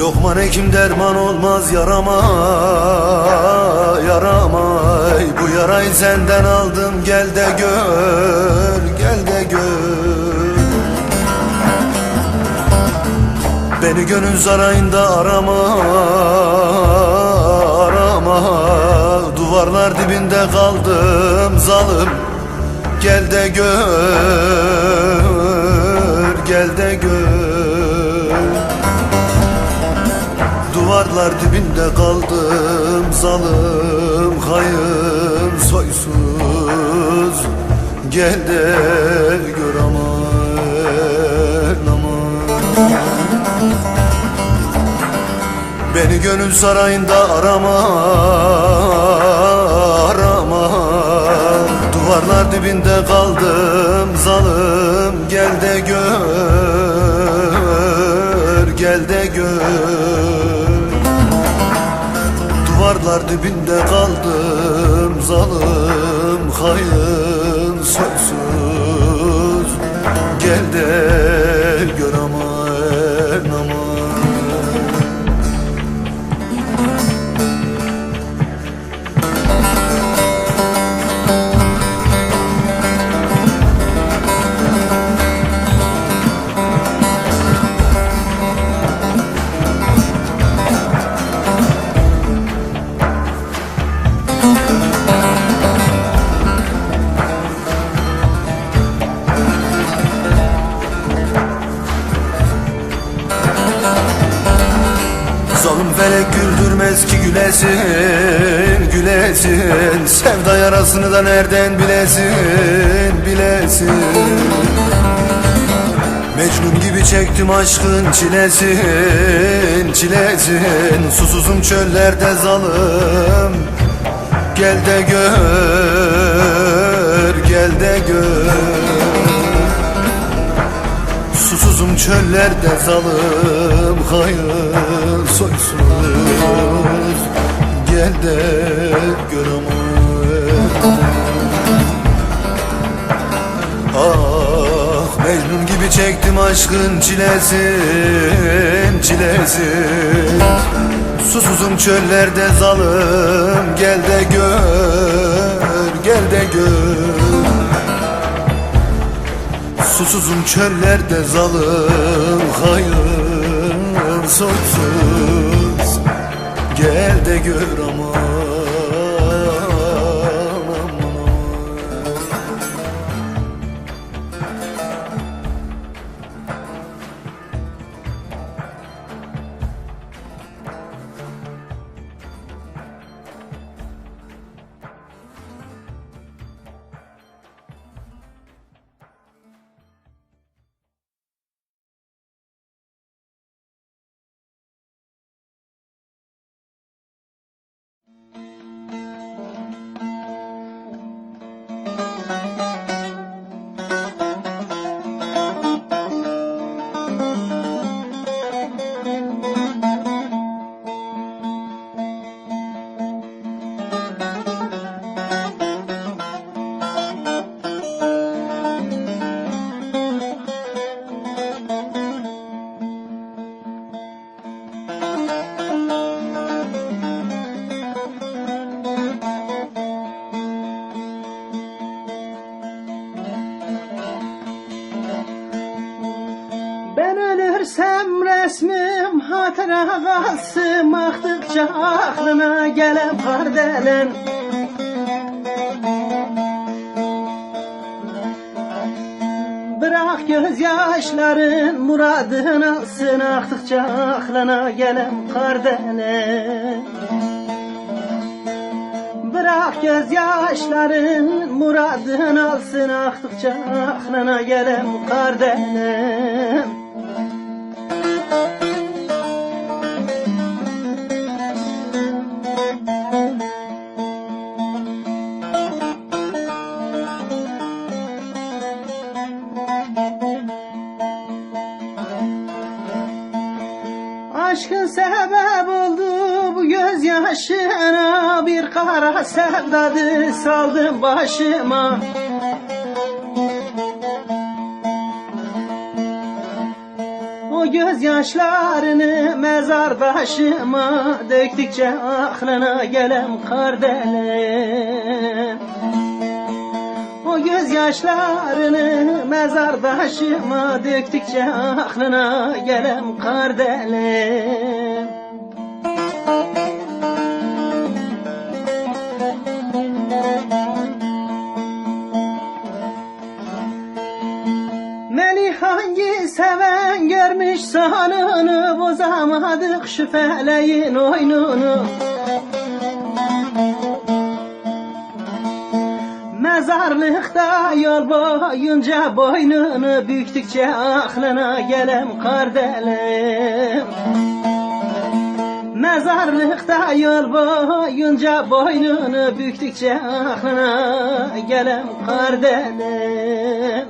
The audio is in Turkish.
Lokman hekim derman olmaz yarama yarama. Bu yarayı senden aldım gel de gör gel de gör. Beni gönül sarayında arama arama. Duvarlar dibinde kaldım zalim. Gel de gör Duvarlar dibinde kaldım zalim hayım soysuz. Gel de gör aman aman. Beni gönül sarayında arama arama. Duvarlar dibinde kaldım zalim Gel de gör gel de gör Duvarlar dibinde kaldım zalim hayın soysuz Gel de gülesin, gülesin. Sevda yarasını da nereden bilesin, bilesin. Mecnun gibi çektim aşkın çilesin, çilesin. Susuzum çöllerde zalim Gel de gör, gel de gör. Susuzum çöllerde zalim hayır soysuz Gel de gör aman Ah Mecnun gibi çektim aşkın çilesin çilesin Susuzum çöllerde zalim Gel de gör gel de gör. Susuzum çöllerde zalim hayır soysuz Gel de gör aman Ben ölürsem resmim hatıra kalsın Baktıkça aklına gelen kardelen Bırak gözyaşların muradını alsın Aktıkça aklına gelen kardelen Bırak gözyaşların muradını alsın Aktıkça aklına gelen kardelen Aşkın sebep oldu bu gözyaşına. Bir kara sevdadı saldım başıma. O göz gözyaşlarını mezar taşıma Döktükçe aklına gelen kardelim O gözyaşlarını mezar taşıma Döktükçe aklına gelen kardelim Beni hangi seven görmüş sanını Bozamadık şu feleğin oyununu Mezarlıkta yol boyunca boynunu Büktükçe aklına gelen kardelim Mezarlıkta yol boyunca boynunu büktükçe aklına gelen kardelim